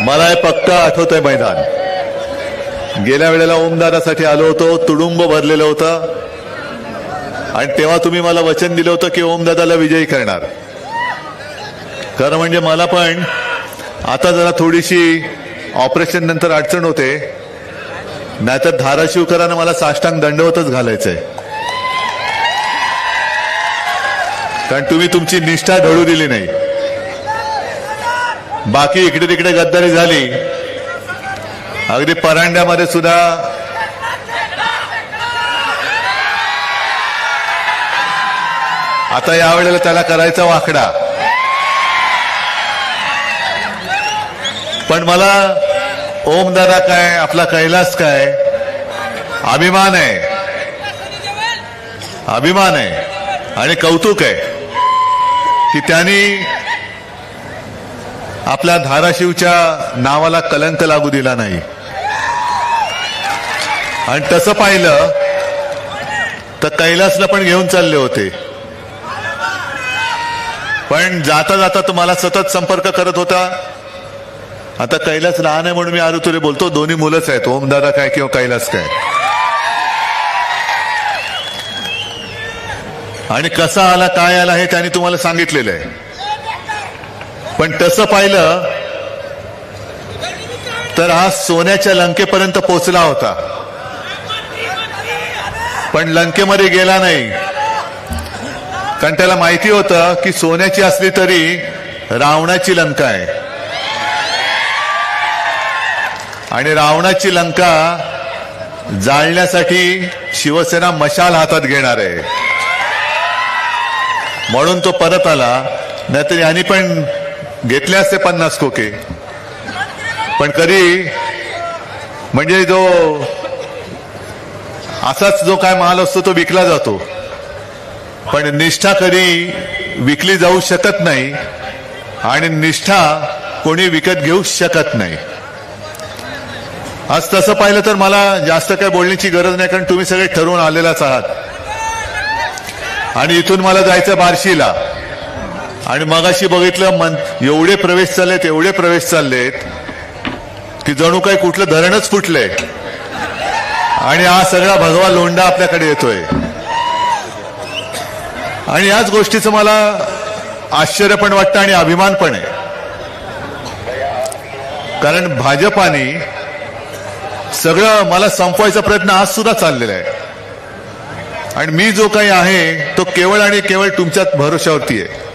मला हे आठवत आठवतंय मैदान. गेल्या वेळेला ओमदारासाठी आलो होतो तुडुंब भरलेलं होतं. आणि तेव्हा तुम्ही मला वचन दिलं होतं की ओमदादाला विजयी करणार. खरं म्हणजे मला पण आता जरा थोडीशी ऑपरेशन नंतर अडचण होते. नाहीतर धाराशिवकरांना मला साष्टांग दंडवतच घालायचंय. कारण तुम्ही तुमची निष्ठा ढळू दिली नाही. बाकी इकडे तिकडे गद्दारी झाली. अगदी परांड्यामध्ये सुद्धा आता यावेळेला त्याला करायचा वाकडा. पण मला ओमदादा काय आपला कैलास काय अभिमान आहे. अभिमान आहे आणि कौतुक आहे की त्यांनी आपल्या धाराशिवच्या नावाला कलंक लागू दिला नाही. आणि तसं पाहिलं तर कैलासला पण घेऊन चालले होते. पण जाता जाता तुम्हाला सतत संपर्क करत होता. आता कैलास लहान आहे म्हणून मी आरुतुरे बोलतो दोन्ही मुलंच आहेत. ओमदादा काय किंवा कैलास काय. आणि कसा आला काय आला हे त्यांनी तुम्हाला सांगितलेलं आहे. पण तसं पाहिलं तर हा सोन्याच्या लंकेपर्यंत पोचला होता. पण लंकेमध्ये गेला नाही. कारण त्याला माहिती होतं की सोन्याची असली तरी रावणाची लंका आहे. आणि रावणाची लंका जाळण्यासाठी शिवसेना मशाल हातात घेणार आहे. म्हणून तो परत आला. नाहीतर यांनी पण घेतले असते पन्नास खोके. पण कधी म्हणजे जो असाच जो काय माल असतो तो विकला जातो. पण निष्ठा कधी विकली जाऊ शकत नाही आणि निष्ठा कोणी विकत घेऊ शकत नाही. आज तसं पाहिलं तर मला जास्त काय बोलण्याची गरज नाही कारण तुम्ही सगळे ठरवून आलेलाच आहात. आणि इथून मला जायचं बार्शीला. आणि मगाशी बघितलं मन एवढे प्रवेश चाललेत एवढे प्रवेश चाललेत की जणू काही कुठलं धरणच फुटलंय. आणि हा सगळा भगवा लोंडा आपल्याकडे येतोय. आणि याच गोष्टीचं मला आश्चर्य पण वाटतं आणि अभिमान पण आहे. कारण भाजपाने सगळं मला संपवायचा प्रयत्न आज सुद्धा चाललेला आहे. आणि मी जो काही आहे तो केवळ आणि केवळ तुमच्यात भरोशावरती आहे.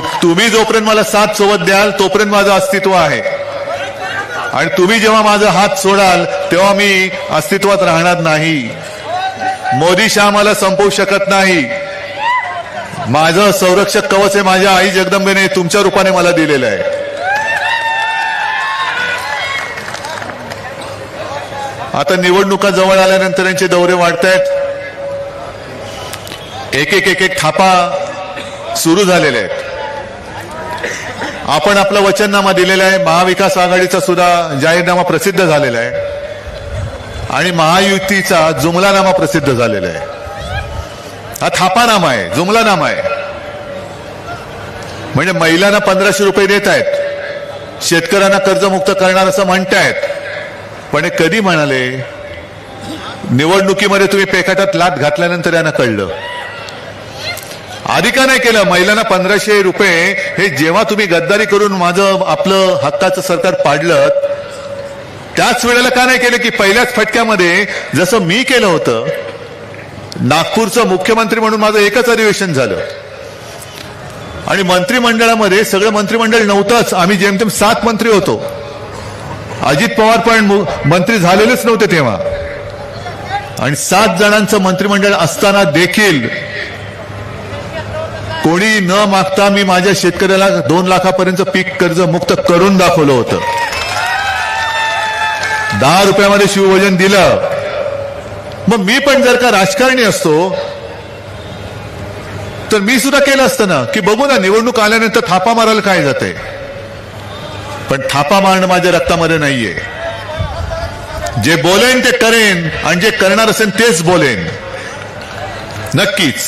तुम्ही जोपर्यंत मला साथ सोबत द्याल तोपर्यंत माझं अस्तित्व आहे. आणि तुम्ही जेव्हा माझा हात सोडाल तेव्हा मी अस्तित्वात राहणार नाही. मोदी शाह मला संपवू शकत नाही. माझं संरक्षक कवच आहे माझ्या आई जगदंबेने तुमच्या रूपाने मला दिलेलं आहे. आता निवडणुका जवळ आल्यानंतर यांचे दौरे वाढत आहेत एक एक एक एक थापा सुरू झालेले आहेत. आपण आपलं वचननामा दिलेला आहे. महाविकास आघाडीचा सुद्धा जाहीरनामा प्रसिद्ध झालेला आहे. आणि महायुतीचा जुमलानामा प्रसिद्ध झालेला आहे. हा थापानामा आहे जुमलानामा आहे. म्हणजे महिलांना पंधराशे रुपये देत आहेत. शेतकऱ्यांना कर्जमुक्त करणार असं म्हणतायत. पण हे कधी म्हणाले निवडणुकीमध्ये तुम्ही पेकाटात लाट घातल्यानंतर यांना कळलं. आधी का नाही केलं महिलांना पंधराशे रुपये. हे जेव्हा तुम्ही गद्दारी करून माझं आपलं हक्काचं सरकार पाडलं त्याच वेळेला का नाही केलं की पहिल्याच फटक्यामध्ये जसं मी केलं होतं नागपूरचं मुख्यमंत्री म्हणून माझं एकच अधिवेशन झालं. आणि मंत्रिमंडळामध्ये सगळं मंत्रिमंडळ नव्हतंच. आम्ही जेमतेम सात मंत्री होतो. अजित पवार पण मु- मंत्री झालेलेच नव्हते तेव्हा. आणि सात जणांचं मंत्रिमंडळ असताना देखील कोणी न मागता मी माझ्या शेतकऱ्याला दोन लाखापर्यंत पीक कर्ज मुक्त करून दाखवलं होतं. दहा रुपयामध्ये शिवभोजन दिलं. मग मी पण जर का राजकारणी असतो तर मी सुद्धा केलं असतं ना की बघू ना निवडणूक आल्यानंतर थापा मारायला काय जाते? पण थापा मारणं माझ्या रक्तामध्ये नाहीये. जे बोलेन ते करेन आणि जे करणार असेल तेच बोलेन. नक्कीच.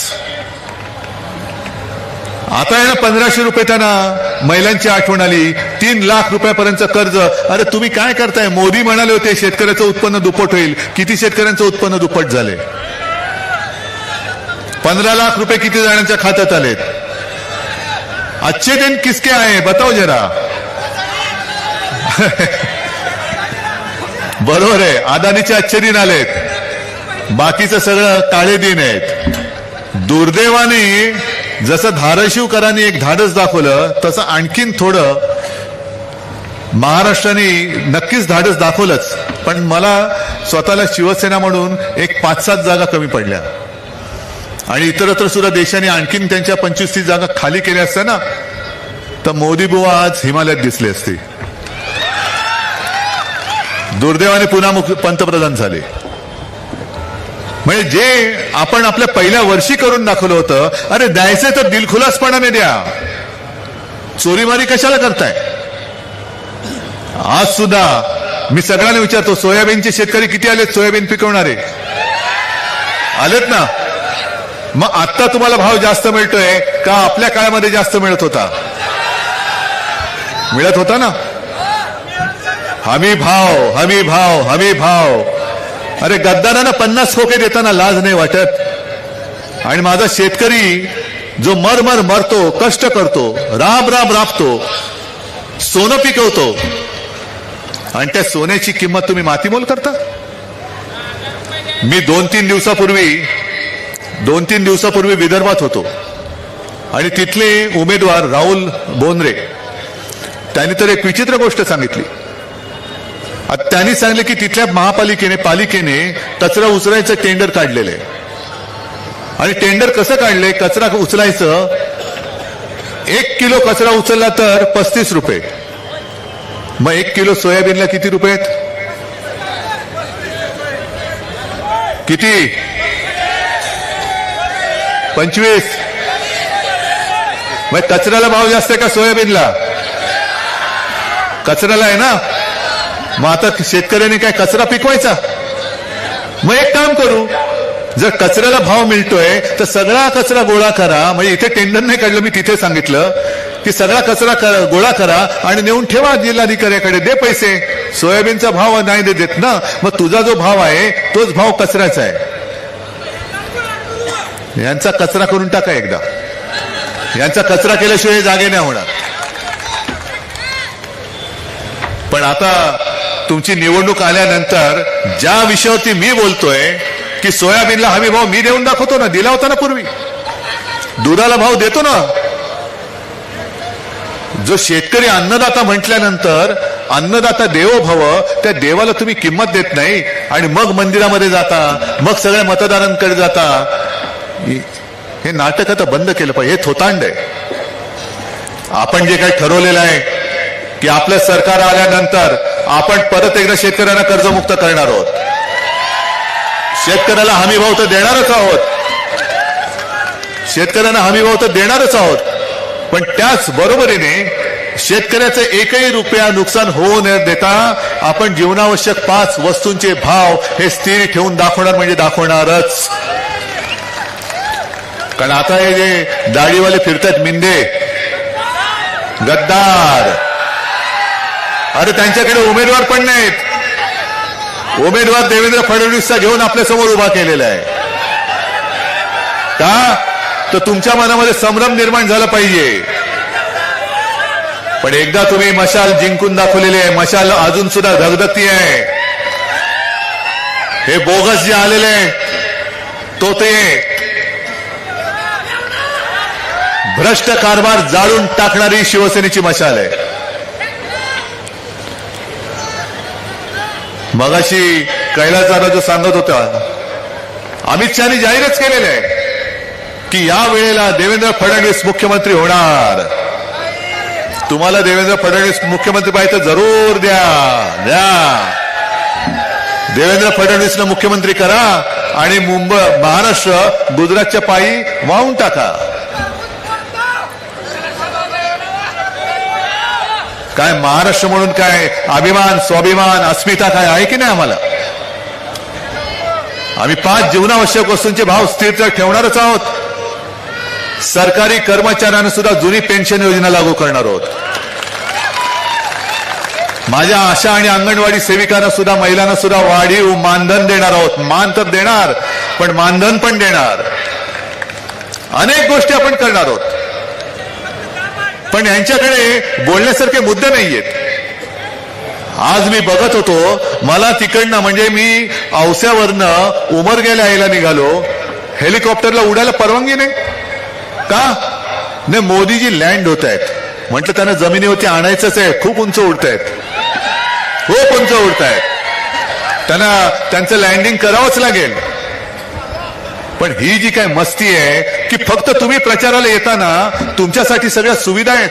आता आहे ना पंधराशे रुपये त्यांना. महिलांची आठवण आली. तीन लाख रुपयापर्यंत कर्ज. अरे तुम्ही काय करताय? मोदी म्हणाले होते शेतकऱ्याचं उत्पन्न दुप्पट होईल. किती शेतकऱ्यांचं उत्पन्न दुप्पट झाले? पंधरा लाख रुपये किती जणांच्या खात्यात आलेत? अच्छे दिन किसके आहे बताओ जरा. बरोबर आहे. अदानीचे अच्छे दिन आलेत. बाकीचं सगळं काळे दिन आहेत. दुर्दैवाने जसं धाराशिवकरांनी एक धाडस दाखवलं तसं आणखीन थोडं महाराष्ट्राने नक्कीच धाडस दाखवलंच. पण मला स्वतःला शिवसेना म्हणून एक पाच सात जागा कमी पडल्या. आणि इतरत्र सुद्धा देशाने आणखीन त्यांच्या पंचवीस तीस जागा खाली केल्या असत्या ना तर मोदी बुवा आज हिमालयात दिसले असते. दुर्दैवाने पुन्हा पंतप्रधान झाले. म्हणजे जे आपण आपल्या पहिल्या वर्षी करून दाखवलं होतं अरे द्यायचंय तर दिलखुलासपणाने द्या. चोरीमारी कशाला करताय? आज सुद्धा मी सगळ्यांना विचारतो सोयाबीनचे शेतकरी किती आलेत सोयाबीन पिकवणारे? आलेत ना? मग आत्ता तुम्हाला भाव जास्त मिळतोय का आपल्या काळामध्ये जास्त मिळत होता? मिळत होता ना? हमी भाव हमी भाव हमी भाव. अरे गद्दारांना पन्नास खोके देताना लाज नाही वाटत. आणि माझा शेतकरी जो मर मर मरतो कष्ट करतो राब राब राबतो सोनं पिकवतो आणि त्या सोन्याची किंमत तुम्ही मातीमोल करता? मी दोन तीन दिवसापूर्वी दोन तीन दिवसापूर्वी विदर्भात होतो. आणि तिथले उमेदवार राहुल बोंद्रे त्यांनी तर एक विचित्र गोष्ट सांगितली. त्यांनी सांगितलं की तिथल्या महापालिकेने पालिकेने कचरा उचलायचं टेंडर काढलेलं आहे. आणि टेंडर कसं काढलंय? कचरा उचलायचं. एक किलो कचरा उचलला तर पस्तीस रुपये. मग एक किलो सोयाबीनला किती रुपये आहेत? किती? पंचवीस. मग कचऱ्याला भाव जास्त आहे का सोयाबीनला? कचऱ्याला आहे ना? मग आता शेतकऱ्यांनी काय कचरा पिकवायचा? मग एक काम करू. जर कचऱ्याला भाव मिळतोय तर सगळा कचरा गोळा करा. म्हणजे इथे टेंडर नाही काढलं मी तिथे सांगितलं. की सगळा कचरा गोळा करा आणि नेऊन ठेवा जिल्हाधिकाऱ्याकडे. दे पैसे. सोयाबीनचा भाव नाही दे देत ना. मग तुझा जो भाव आहे तोच भाव कचऱ्याचा आहे. यांचा कचरा करून टाका एकदा. यांचा कचरा केल्याशिवाय जागे नाही होणार. पण आता तुमची निवडणूक आल्यानंतर ज्या विषयावरती मी बोलतोय की सोयाबीनला हमी भाव मी देऊन दाखवतो ना दिला होता ना पूर्वी. दुधाला भाव देतो ना. जो शेतकरी अन्नदाता म्हटल्यानंतर अन्नदाता देवो भव त्या देवाला तुम्ही किंमत देत नाही आणि मग मंदिरामध्ये जाता मग सगळ्या मतदारांकडे जाता. हे नाटक आता बंद केलं पाहिजे हे थोतांड आहे. आपण जे काही ठरवलेलं आहे की आपलं सरकार आल्यानंतर आपण परत एकदा शेतकऱ्यांना कर्जमुक्त करणार आहोत. शेतकऱ्याला हमी भाव तर देणारच आहोत. शेतकऱ्यांना हमी भाव तर देणारच आहोत. पण त्याच बरोबरीने शेतकऱ्याचं एकही रुपया नुकसान होऊ न देता आपण जीवनावश्यक पाच वस्तूंचे भाव हे स्थिर ठेवून दाखवणार म्हणजे दाखवणारच. कारण आता हे जे दाढीवाले फिरतात मिंदे गद्दार अरे त्यांच्याकडे उमेदवार पण नाहीत. उमेदवार देवेंद्र फडणवीसचा घेऊन आपल्यासमोर उभा केलेला आहे. का? तर तुमच्या मनामध्ये संभ्रम निर्माण झाला पाहिजे. पण एकदा तुम्ही मशाल जिंकून दाखवलेली आहे. मशाल अजून सुद्धा धगधगती आहे. हे बोगस जे आलेले तो ते भ्रष्ट कारभार जाळून टाकणारी शिवसेनेची मशाल आहे. मगाशी कैलास जो सांगत होता अमित शहानी जाहीरच केलेलं आहे की या वेळेला देवेंद्र फडणवीस मुख्यमंत्री होणार. तुम्हाला देवेंद्र फडणवीस मुख्यमंत्री पाहिजे जरूर द्या. द्या. देवेंद्र फडणवीसला मुख्यमंत्री करा आणि मुंबई महाराष्ट्र गुजरातच्या पायी वाहून टाका. काय महाराष्ट्र म्हणून काय अभिमान स्वाभिमान अस्मिता काय आहे की नाही आम्हाला? आम्ही पाच जीवनावश्यक वस्तूंचे भाव स्थिर ठेवणारच आहोत. सरकारी कर्मचाऱ्यांना सुद्धा जुनी पेन्शन योजना लागू करणार आहोत. माझ्या आशा आणि अंगणवाडी सेविकांना सुद्धा महिलांना सुद्धा वाढीव मानधन देणार आहोत. मान तर देणार पण मानधन पण देणार. अनेक गोष्टी आपण करणार आहोत. पण यांच्याकडे बोलण्यासारखे मुद्दे नाहीयेत. आज मी बघत होतो मला तिकडनं म्हणजे मी औस्यावरनं उमरगेला यायला निघालो हेलिकॉप्टरला उडायला परवानगी नाही. का? नाही मोदीजी लँड होत आहेत म्हटलं त्यांना जमिनीवरती आणायचंच आहे खूप उंच उडतायत. खूप उंच उडतायत. त्यांना त्यांचं लँडिंग करावंच लागेल. पण ही जी काय मस्ती आहे की फक्त तुम्ही प्रचाराला येताना तुमच्यासाठी सगळ्या सुविधा आहेत.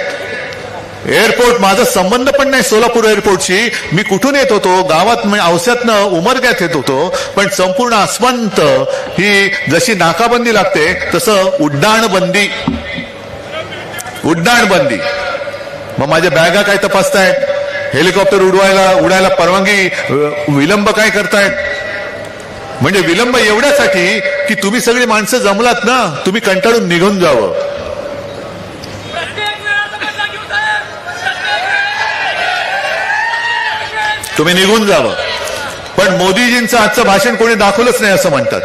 एअरपोर्ट माझा संबंध पण नाही सोलापूर एअरपोर्टशी मी कुठून येत होतो? गावात म्हणजे औस्यातनं उमरग्यात येत होतो. पण संपूर्ण आसमंत ही जशी नाकाबंदी लागते तसं उड्डाण बंदी उड्डाण बंदी मग माझ्या बॅगा काय तपासतायत? हेलिकॉप्टर उडवायला उडायला परवानगी विलंब काय करतायत? म्हणजे विलंब एवढ्यासाठी की तुम्ही सगळी माणसं जमलात ना तुम्ही कंटाळून निघून जावं. तुम्ही निघून जावं. पण मोदीजींचं आजचं भाषण कोणी दाखवलंच नाही असं म्हणतात.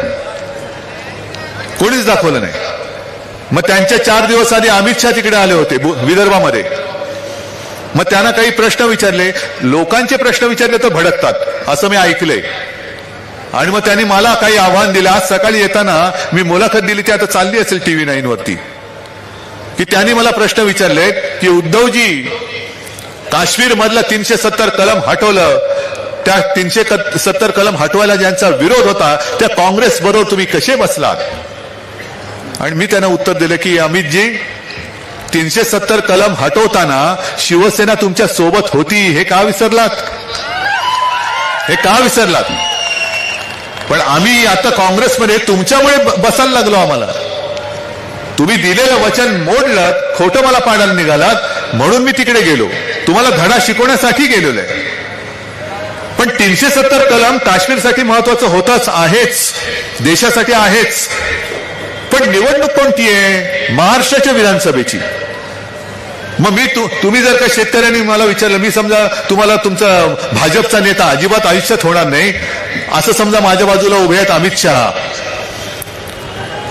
कोणीच दाखवलं नाही. मग त्यांच्या चार दिवस आधी अमित शहा तिकडे आले होते विदर्भामध्ये. मग त्यांना काही प्रश्न विचारले. लोकांचे प्रश्न विचारले तर भडकतात असं मी ऐकलंय. आणि मग त्यांनी मला काही आव्हान दिलं. आज सकाळी येताना मी मुलाखत दिली ती आता चालली असेल टीव्ही नाईन वरती. की त्यांनी मला प्रश्न विचारले की उद्धवजी काश्मीर मधलं तीनशे सत्तर कलम हटवलं. त्या तीनशे सत्तर कलम हटवायला ज्यांचा विरोध होता त्या काँग्रेस बरोबर तुम्ही कसे बसलात? आणि मी त्यांना उत्तर दिलं की अमितजी तीनशे सत्तर कलम हटवताना शिवसेना तुमच्यासोबत होती. हे का विसरलात? हे का विसरलात? पण आम्ही आता काँग्रेसमध्ये तुमच्यामुळे बसायला लागलो आम्हाला. तुम्ही दिलेलं वचन मोडलं खोटं मला पाडायला निघालात म्हणून मी तिकडे गेलो. तुम्हाला धडा शिकवण्यासाठी गेलेलो आहे. पण तीनशे सत्तर कलम काश्मीरसाठी महत्वाचं होतच आहेच. देशासाठी आहेच. पण निवडणूक कोणती आहे? महाराष्ट्राच्या विधानसभेची. मग मी तु, तुम्ही जर का शेतकऱ्यांनी मला विचारलं मी समजा तुम्हाला तुमचा भाजपचा नेता अजिबात आयुष्यात होणार नाही असं समजा माझ्या बाजूला उभे आहेत अमित शहा.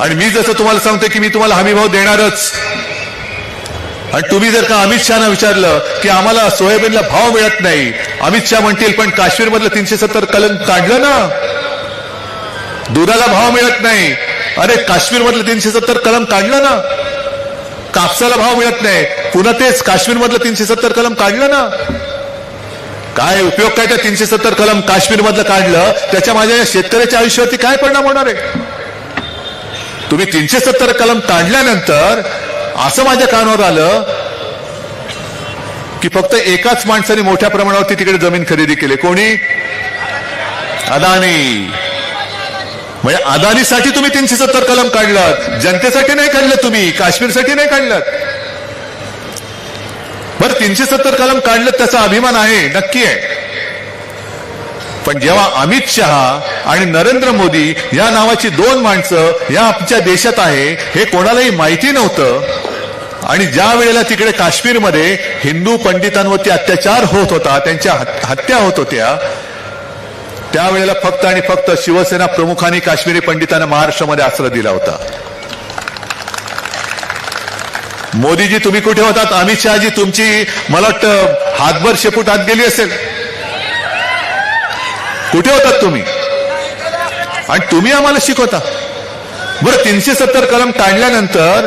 आणि मी जसं तुम्हाला सांगतो की मी तुम्हाला हमीभाव देणारच. आणि तुम्ही जर का अमित शहाना विचारलं की आम्हाला सोयाबीनला भाव मिळत नाही अमित शहा म्हणतील पण काश्मीरमधलं तीनशे सत्तर कलम काढलं ना? दुधाला भाव मिळत नाही. अरे काश्मीरमधलं तीनशे सत्तर कलम काढलं ना? कापसाला भाव मिळत नाही. पुन्हा तेच काश्मीरमधलं तीनशे सत्तर कलम काढलं ना? काय उपयोग काय त्या तीनशे सत्तर कलम काश्मीरमधलं काढलं? त्याच्या माझ्या या शेतकऱ्याच्या आयुष्यावरती काय परिणाम होणार आहे? तुम्ही तीनशे सत्तर कलम काढल्यानंतर असं माझ्या कानावर आलं की फक्त एकाच माणसाने मोठ्या प्रमाणावरती तिकडे जमीन खरेदी केली. कोणी? अदानी. म्हणजे अदानीसाठी तुम्ही तीनशे सत्तर कलम काढलात जनतेसाठी नाही काढलं तुम्ही काश्मीरसाठी नाही काढलात. बरं तीनशे सत्तर कलम काढलं त्याचा अभिमान आहे नक्की आहे. पण जेव्हा अमित शहा आणि नरेंद्र मोदी या नावाची दोन माणसं या आमच्या देशात आहे हे कोणालाही माहिती नव्हतं. आणि ज्या वेळेला तिकडे काश्मीरमध्ये हिंदू पंडितांवरती अत्याचार होत होता त्यांच्या हत्या होत होत्या त्यावेळेला फक्त आणि फक्त शिवसेना प्रमुखांनी काश्मीरी पंडितांना महाराष्ट्रामध्ये आश्रय दिला होता. मोदीजी तुम्ही कुठे होतात? अमित शहाजी तुमची मला वाटतं हातभर शेपूट आत गेली असेल. कुठे होतात तुम्ही? आणि तुम्ही आम्हाला शिकवता. बरं तीनशे सत्तर कलम काढल्यानंतर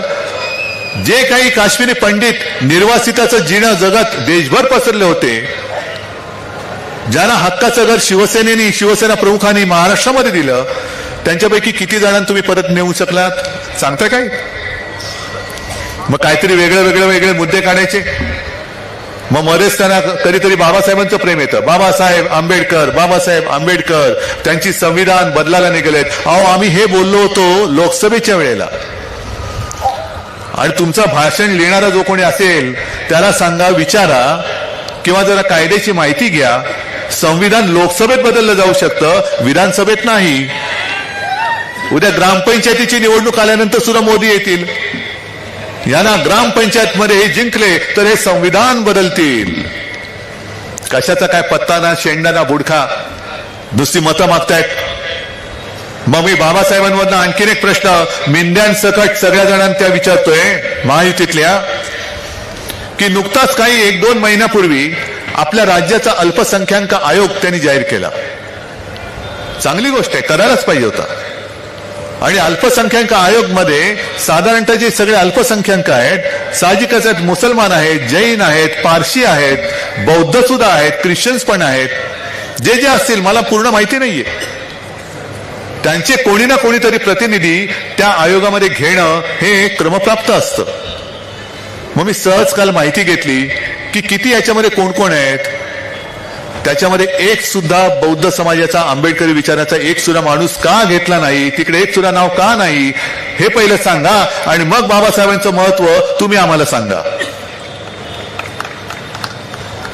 जे काही काश्मीरी पंडित निर्वासिताचं जिणं जगात देशभर पसरले होते ज्यांना हक्काचं घर शिवसेनेनी शिवसेना प्रमुखांनी महाराष्ट्रामध्ये दिलं त्यांच्यापैकी किती जणांना तुम्ही परत नेऊ शकलात? सांगता काय? मग काहीतरी वेगळे वेगळे वेगळे मुद्दे काढायचे. मग मध्येच त्यांना कधीतरी बाबासाहेबांचं प्रेम येतं. बाबासाहेब आंबेडकर बाबासाहेब आंबेडकर त्यांची संविधान बदलायला निघालेत. अहो आम्ही हे बोललो होतो लोकसभेच्या वेळेला. आणि तुमचं भाषण लिहिणारा जो कोणी असेल त्याला सांगा विचारा किंवा जरा कायद्याची माहिती घ्या. संविधान लोकसभेत बदललं जाऊ शकतं विधानसभेत नाही. उद्या ग्रामपंचायतीची निवडणूक आल्यानंतर सुद्धा मोदी येतील. यांना ग्रामपंचायत मध्ये हे जिंकले तर हे संविधान बदलतील. कशाचा काय पत्ता ना शेंडा ना बुडखा? दुसरी मतं मागतायत. मग मी बाबासाहेबांमधनं आणखीन एक प्रश्न मिंद्यांसकट सगळ्या जणांना त्या विचारतोय महायुतीतल्या की नुकताच काही एक दोन महिन्यापूर्वी आपल्या राज्याचा अल्पसंख्याक आयोग त्यांनी जाहीर केला. चांगली गोष्ट आहे करायलाच पाहिजे होता. आणि अल्पसंख्याक आयोगमध्ये साधारणतः जे सगळे अल्पसंख्याक आहेत साहजिकच आहेत मुसलमान आहेत जैन आहेत पारशी आहेत बौद्ध सुद्धा आहेत ख्रिश्चन्स पण आहेत. जे जे असतील मला पूर्ण माहिती नाहीये. त्यांचे कोणी ना कोणीतरी प्रतिनिधी त्या आयोगामध्ये घेणं हे क्रमप्राप्त असतं. मग मी सहज काल माहिती घेतली की किती याच्यामध्ये कोण कोण आहेत? त्याच्यामध्ये एक सुद्धा बौद्ध समाजाचा आंबेडकरी विचाराचा एक सुद्धा माणूस का घेतला नाही? तिकडे एक सुद्धा नाव का नाही? हे पहिलं सांगा आणि मग बाबासाहेबांचं महत्त्व तुम्ही आम्हाला सांगा.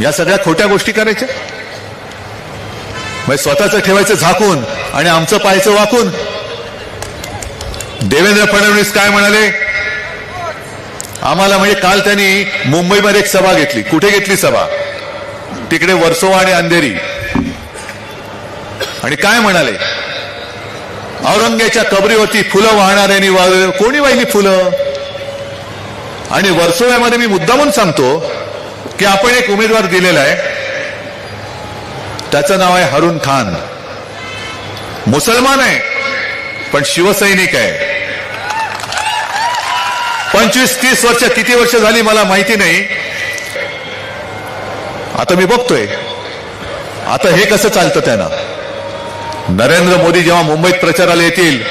या सगळ्या खोट्या गोष्टी करायच्या? म्हणजे स्वतःचं ठेवायचं झाकून आणि आमचं पाहायचं वाकून. देवेंद्र फडणवीस काय म्हणाले? आम्हाला म्हणजे काल त्यांनी मुंबईमध्ये एक सभा घेतली. कुठे घेतली सभा? तिकडे वर्सोवा आणि अंधेरी. आणि काय म्हणाले? औरंग्याच्या कबरीवरती फुलं वाहणाऱ्यांनी वा- कोणी वाहिली फुलं? आणि वर्सोव्यामध्ये मी मुद्दामून सांगतो की आपण एक उमेदवार दिलेला आहे. त्याचं नाव आहे हरुण खान. मुसलमान आहे पण शिवसैनिक आहे. पंचवीस तीस वर्ष किती वर्ष झाली मला माहिती नाही. आता मी बघतोय. आता हे कसं चालतं त्यांना? नरेंद्र मोदी जेव्हा मुंबईत प्रचाराला येतील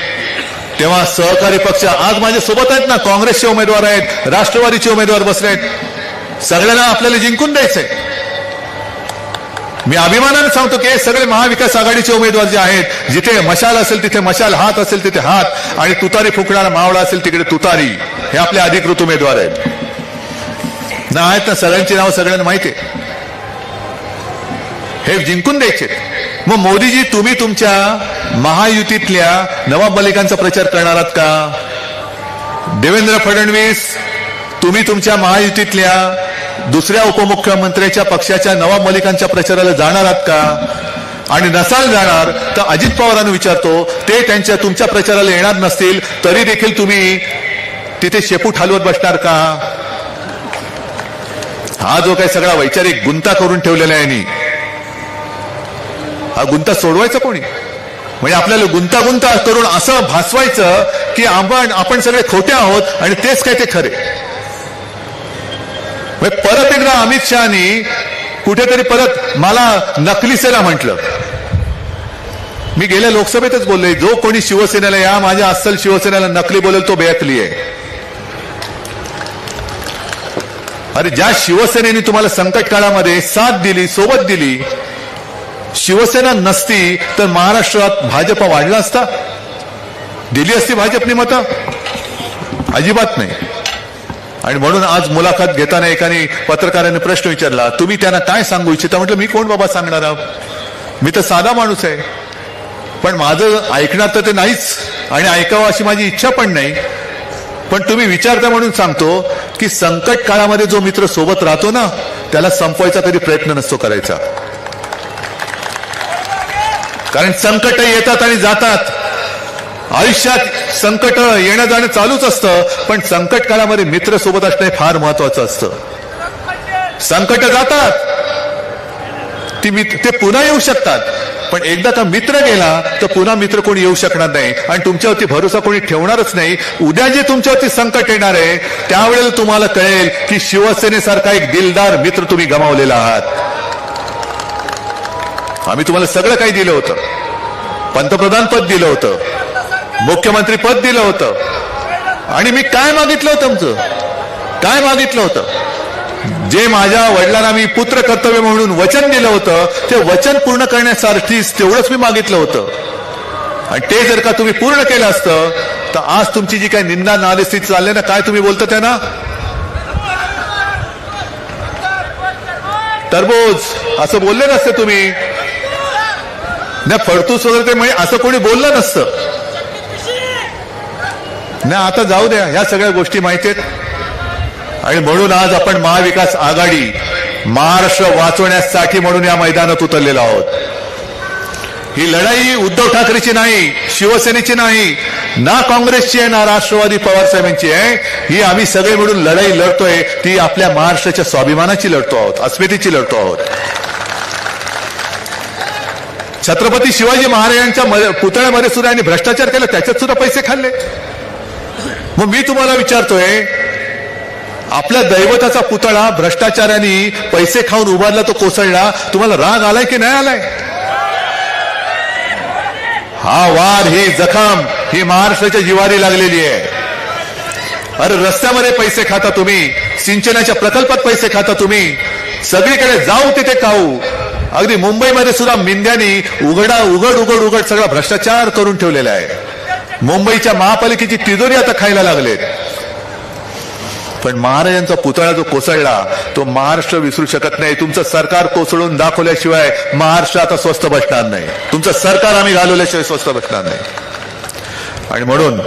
तेव्हा सहकारी पक्ष आज माझ्या सोबत आहेत ना काँग्रेसचे उमेदवार आहेत राष्ट्रवादीचे उमेदवार बसले आहेत. सगळ्यांना आपल्याला जिंकून द्यायचंय. मी अभिमानाने सांगतो की सगळे महाविकास आघाडीचे उमेदवार जे आहेत जिथे मशाल असेल तिथे मशाल हात असेल तिथे हात आणि तुतारी फुकणारा मावळा असेल तिकडे तुतारी. हे आपले अधिकृत उमेदवार आहेत. ना आहेत ना सगळ्यांची नाव सगळ्यांना माहिती आहे. हे जिंकून द्यायचे. मग मोदीजी तुम्ही तुमच्या महायुतीतल्या नवाब मलिकांचा प्रचार करणार आहात का? देवेंद्र फडणवीस तुम्ही तुमच्या महायुतीतल्या दुसऱ्या उपमुख्यमंत्र्याच्या पक्षाच्या नवाब मलिकांच्या प्रचाराला जाणार आहात का? आणि नसाल जाणार तर अजित पवारांना विचारतो ते त्यांच्या तुमच्या प्रचाराला येणार नसतील तरी देखील तुम्ही तिथे शेपूट हलवत बसणार का? हा जो काही सगळा वैचारिक गुंता करून ठेवलेला आहे हा गुंता सोडवायचा कोणी? म्हणजे आपल्याला गुंतागुंता करून असं भासवायचं की आपण आपण सगळे खोटे आहोत आणि तेच काय ते खरे. म्हणजे परत एकदा अमित शहानी कुठेतरी परत मला नकलीसेला म्हटलं. मी गेल्या लोकसभेतच बोललोय जो कोणी शिवसेनेला या माझ्या अस्सल शिवसेनेला नकली बोलेल तो बेअकली आहे. अरे ज्या शिवसेनेने तुम्हाला संकट काळामध्ये साथ दिली सोबत दिली शिवसेना नसती तर महाराष्ट्रात भाजप वाढला असता? दिली असती भाजपने मतं? अजिबात नाही. आणि म्हणून आज मुलाखत घेताना एकाने पत्रकाराने प्रश्न विचारला तुम्ही त्यांना काय सांगू इच्छिता? म्हटलं मी कोण बाबा सांगणार आहोत? मी तर साधा माणूस आहे. पण माझं ऐकणार तर ते नाहीच आणि ऐकावं अशी माझी इच्छा पण नाही. पण तुम्ही विचारता म्हणून सांगतो की संकट काळामध्ये जो मित्र सोबत राहतो ना त्याला संपवायचा कधी प्रयत्न नसतो करायचा. कारण संकट येतात आणि जातात. आयुष्यात संकट येणं जाणं चालूच असतं पण संकट काळामध्ये मित्र सोबत असणं हे फार महत्वाचं असतं. संकट जातात. ती ते पुन्हा येऊ शकतात. पण एकदा का मित्र गेला तर पुन्हा मित्र कोणी येऊ शकणार नाही. आणि तुमच्यावरती भरोसा कोणी ठेवणारच नाही. उद्या जे तुमच्यावरती संकट येणार आहे त्यावेळेला तुम्हाला कळेल की शिवसेनेसारखा एक दिलदार मित्र तुम्ही गमावलेला आहात. आम्ही तुम्हाला सगळं काही दिलं होतं. पंतप्रधान पद दिलं होतं. मुख्यमंत्री पद दिलं होतं. आणि मी काय मागितलं होतं तुमचं काय मागितलं होतं? जे माझ्या वडिलांना मी पुत्र कर्तव्य म्हणून वचन दिलं होतं ते वचन पूर्ण करण्यासाठी तेवढंच मी मागितलं होतं. आणि ते जर का तुम्ही पूर्ण केलं असतं तर आज तुमची जी काही निंदा नादेस्थित चालले ना काय तुम्ही बोलता त्यांना? तरबोज असं बोलले नसते तुम्ही. नाही फडतूस वगैरे ते म्हणजे असं कोणी बोललं नसतं. नाही आता जाऊ द्या ह्या सगळ्या गोष्टी माहिती आहेत. आणि म्हणून आज आपण महाविकास आघाडी महाराष्ट्र वाचवण्यासाठी म्हणून या मैदानात उतरलेलो आहोत. ही लढाई उद्धव ठाकरेची नाही शिवसेनेची नाही ना काँग्रेसची आहे ना राष्ट्रवादी पवार साहेबांची आहे. ही आम्ही सगळे मिळून लढाई लढतोय ती आपल्या महाराष्ट्राच्या स्वाभिमानाची लढतो आहोत अस्मितेची लढतो आहोत. छत्रपती शिवाजी महाराजांच्या पुतळ्यामध्ये सुद्धा यांनी भ्रष्टाचार केला त्याच्यात सुद्धा पैसे खाल्ले. मग मी तुम्हाला विचारतोय आपल्या दैवताचा पुतळा भ्रष्टाचाराने पैसे खाऊन उभारला तो कोसळला. तुम्हाला राग आलाय की नाही आलाय? हा वार ही जखम ही महाराष्ट्राच्या जिवारी लागलेली आहे. अरे रस्त्यामध्ये पैसे खाता तुम्ही सिंचनाच्या प्रकल्पात पैसे खाता तुम्ही सगळीकडे जाऊ तिथे खाऊ. अगदी मुंबईमध्ये सुद्धा मिंद्यानी उघडा उघड उघड उघड सगळा भ्रष्टाचार करून ठेवलेला आहे. मुंबईच्या महापालिकेची तिजोरी आता खायला लागलेत. पण महाराजांचा पुतळा जो कोसळला तो महाराष्ट्र विसरू शकत नाही. तुमचं सरकार कोसळून दाखवल्याशिवाय महाराष्ट्र आता स्वस्त बसणार नाही. तुमचं सरकार आम्ही घालवल्याशिवाय स्वस्त बसणार नाही. आणि म्हणून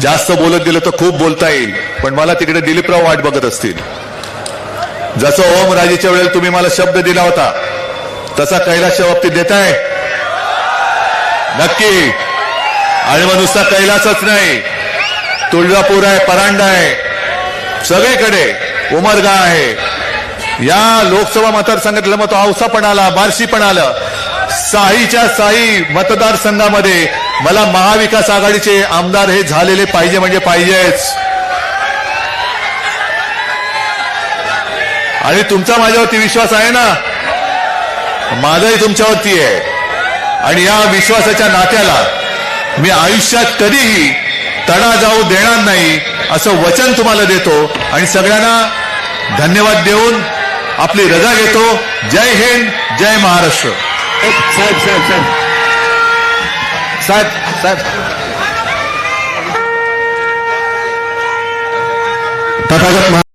जास्त बोलत गेलं तर खूप बोलता येईल पण मला तिकडे दिलीपराव वाट बघत असतील. जसं ओम राजेच्या वेळेला तुम्ही मला शब्द दिला होता तसा कैलासच्या बाबतीत देताय? नक्की. आणि मग नुसता कैलासच नाही. तुळजापूर आहे परांडा आहे सगळीकडे उमरगा आहे. या लोकसभा मतदारसंघातलं मग तो औसा पण आला बार्शी पण आलं. साईच्या साई मतदारसंघामध्ये मला महाविकास आघाडीचे आमदार हे झालेले पाहिजे म्हणजे पाहिजेच. आणि तुमचा माझ्यावरती विश्वास आहे ना? माझाही तुमच्यावरती आहे. आणि या विश्वासाच्या नात्याला मी आयुष्यात कधीही तडा जाऊ देणार नाही असं वचन तुम्हाला देतो. आणि सगळ्यांना धन्यवाद देऊन आपली रजा घेतो. जय हिंद जय महाराष्ट्र. साहेब साहेब साहेब साहेब. साहेब तथागत